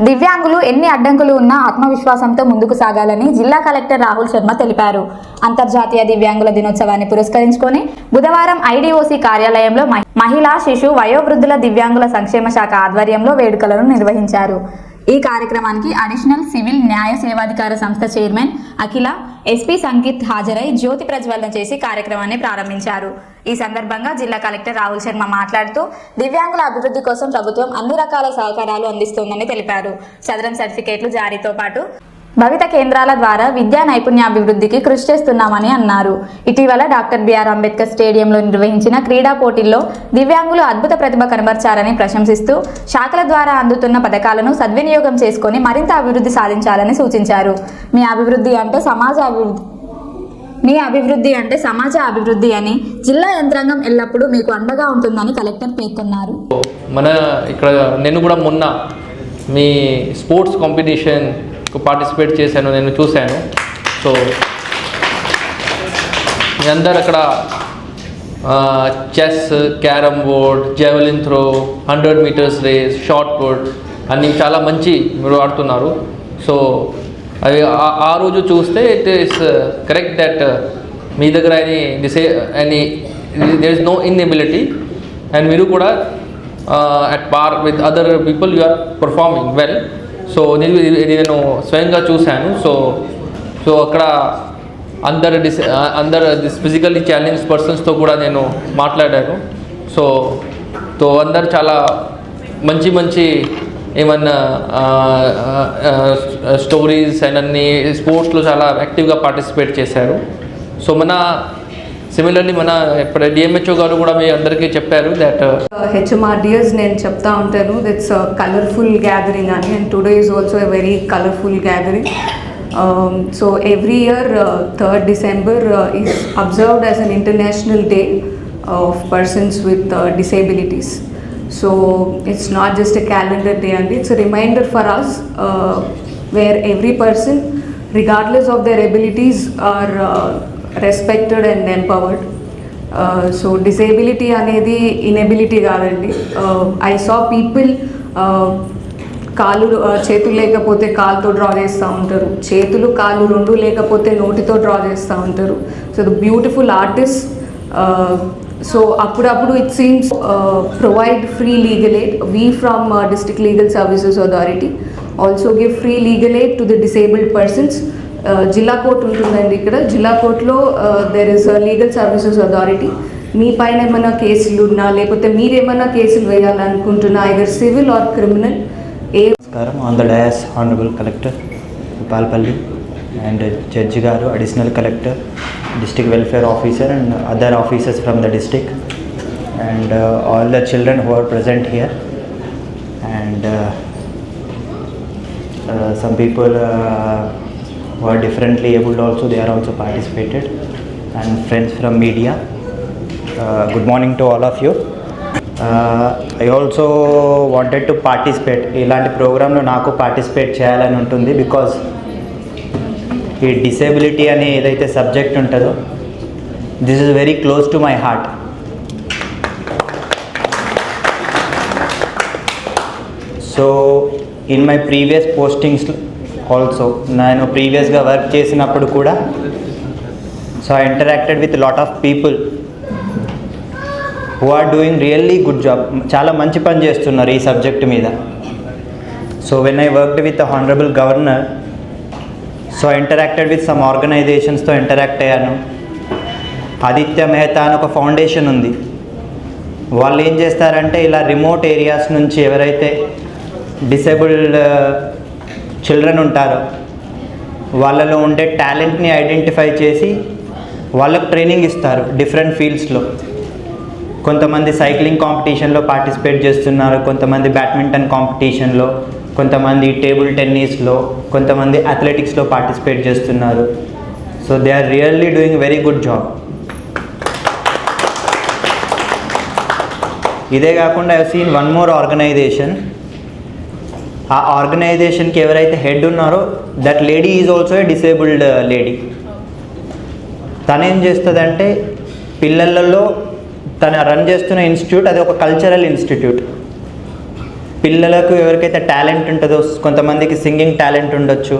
దివ్యాంగులు ఎన్ని అడ్డంకులు ఉన్నా ఆత్మవిశ్వాసంతో ముందుకు సాగాలని జిల్లా కలెక్టర్ రాహుల్ శర్మ తెలిపారు. అంతర్జాతీయ దివ్యాంగుల దినోత్సవాన్ని పురస్కరించుకొని బుధవారం ఐడీఓసీ కార్యాలయంలో మహి- మహిళా శిశు వయోవృద్ధుల దివ్యాంగుల సంక్షేమ శాఖ ఆధ్వర్యంలో వేడుకలను నిర్వహించారు. ఈ కార్యక్రమానికి అడిషనల్ సివిల్ న్యాయ సేవాధికార సంస్థ చైర్మన్ అఖిల ఎస్పీ సంగీత్ హాజరై జ్యోతి ప్రజ్వలన చేసి కార్యక్రమాన్ని ప్రారంభించారు. ఈ సందర్భంగా జిల్లా కలెక్టర్ రాహుల్ శర్మ మాట్లాడుతూ దివ్యాంగుల అభివృద్ధి కోసం ప్రభుత్వం అన్ని రకాల సహకారాలు అందిస్తోందని తెలిపారు. సదరం సర్టిఫికేట్లు జారీతో పాటు భవిత కేంద్రాల ద్వారా విద్యా నైపుణ్యాభివృద్ధికి కృషి చేస్తున్నామని అన్నారు. ఇటీవల డాక్టర్ బిఆర్ అంబేద్కర్ స్టేడియంలో నిర్వహించిన క్రీడా పోటీల్లో దివ్యాంగులు అద్భుత ప్రతిభ కనబర్చారని ప్రశంసిస్తూ శాఖల ద్వారా అందుతున్న పథకాలను సద్వినియోగం చేసుకొని మరింత అభివృద్ధి సాధించాలని సూచించారు. మీ అభివృద్ధి అంటే సమాజ అభివృద్ధి మీ అభివృద్ధి అంటే సమాజ అభివృద్ధి అని జిల్లా యంత్రాంగం ఎల్లప్పుడూ మీకు అండగా ఉంటుందని కలెక్టర్ పేర్కొన్నారు. మన ఇక్కడ నేను కూడా మొన్న మీ స్పోర్ట్స్ కాంపిటీషన్ పార్టిసిపేట్ చేశాను నేను చూశాను. సో మీ అందరు అక్కడ chess carrom board javelin throw hundred metres race shot put అన్నీ చాలా మంచి మీరు ఆడుతున్నారు. సో అవి ఆ- ఆ రోజు చూస్తే ఇట్ ఈస్ కరెక్ట్ దట్ మీ దగ్గర any డిసే any there is no inability and మీరు కూడా at par with other people you are performing well so నేను ఇది నేను స్వయంగా చూశాను. సో సో అక్కడ అందరు డిస్ అందరు దిస్ ఫిజికల్లీ ఛాలెంజ్ పర్సన్స్తో కూడా నేను మాట్లాడాను. సో సో అందరు చాలా మంచి మంచి ఏమన్నా స్టోరీస్ అండ్ అన్ని స్పోర్ట్స్లో చాలా యాక్టివ్గా పార్టిసిపేట్ చేశారు. సో మన సిమిలర్లీ మన ఇప్పుడు డిఎంహెచ్ఓ గారు కూడా మీ అందరికీ చెప్పారు దట్ హెచ్ఎంఆర్డిఎస్ uh, నేను చెప్తా ఉంటాను. దట్స్ కలర్ఫుల్ గ్యాదరింగ్ అని and today is also a very colourful gathering so every year third December is observed as an international day of persons with disabilities so it's not just a calendar day అండి it's reminder for us where every person regardless of their abilities are respected and empowered so disability అనేది inability కాదండి. I saw people కాలు చేతులు లేకపోతే కాలుతో draw చేస్తూ ఉంటారు. చేతులు కాళ్ళు రెండు లేకపోతే నోటితో డ్రా చేస్తూ ఉంటారు. So the beautiful artist so అప్పుడప్పుడు it seems provide free legal aid we from district legal services authority also give free legal aid to the disabled persons జిల్లా కోర్టు ఉంటుందండి ఇక్కడ. జిల్లా కోర్టులో there is legal services authority మీ పైన ఏమైనా కేసులు ఉన్నా లేకపోతే మీరేమైనా కేసులు వేయాలనుకుంటున్నా ఐదర్ సివిల్ ఆర్ క్రిమినల్ ఏ నమస్కారం. On the dais honourable collector Upalpalli and judge గారు additional collector district welfare officer and other officers from the district and all the children who are present here and some people who are differently abled also they are also participated and friends from media uh, good morning to all of you uh, I also wanted to participate ఇలాంటి ప్రోగ్రాంలో నాకు participate చేయాలని ఉంటుంది because ఈ disability అనే ఏదైతే subject ఉంటుందో this is very close to my heart so in my previous postings also నేను ప్రీవియస్గా వర్క్ చేసినప్పుడు కూడా so I interacted with lot of people who are doing really good job చాలా మంచి పని చేస్తున్నారు ఈ సబ్జెక్ట్ మీద. So when I worked with honourable governor so interacted with some ఆర్గనైజేషన్స్తో interact అయ్యాను. ఆదిత్య మెహతా అని ఒక ఫౌండేషన్ ఉంది. వాళ్ళు ఏం చేస్తారంటే ఇలా రిమోట్ ఏరియాస్ నుంచి ఎవరైతే డిసేబుల్డ్ చిల్డ్రన్ ఉంటారు. వాళ్ళలో ఉండే టాలెంట్ని ఐడెంటిఫై చేసి వాళ్ళకు ట్రైనింగ్ ఇస్తారు డిఫరెంట్ ఫీల్డ్స్లో. కొంతమంది సైక్లింగ్ కాంపిటీషన్లో పార్టిసిపేట్ చేస్తున్నారు కొంతమంది బ్యాడ్మింటన్ కాంపిటీషన్లో కొంతమంది టేబుల్ టెన్నిస్లో కొంతమంది అథ్లెటిక్స్లో పార్టిసిపేట్ చేస్తున్నారు. So they are really doing very good job. ఇదే కాకుండా I seen one more organisation. ఆ ఆర్గనైజేషన్కి ఎవరైతే హెడ్ ఉన్నారో that lady is also a disabled lady తనేం చేస్తుందంటే పిల్లలలో తన రన్ చేస్తున్న ఇన్స్టిట్యూట్ అది ఒక కల్చరల్ ఇన్స్టిట్యూట్ పిల్లలకు ఎవరికైతే టాలెంట్ ఉంటుందో కొంతమందికి సింగింగ్ టాలెంట్ ఉండొచ్చు.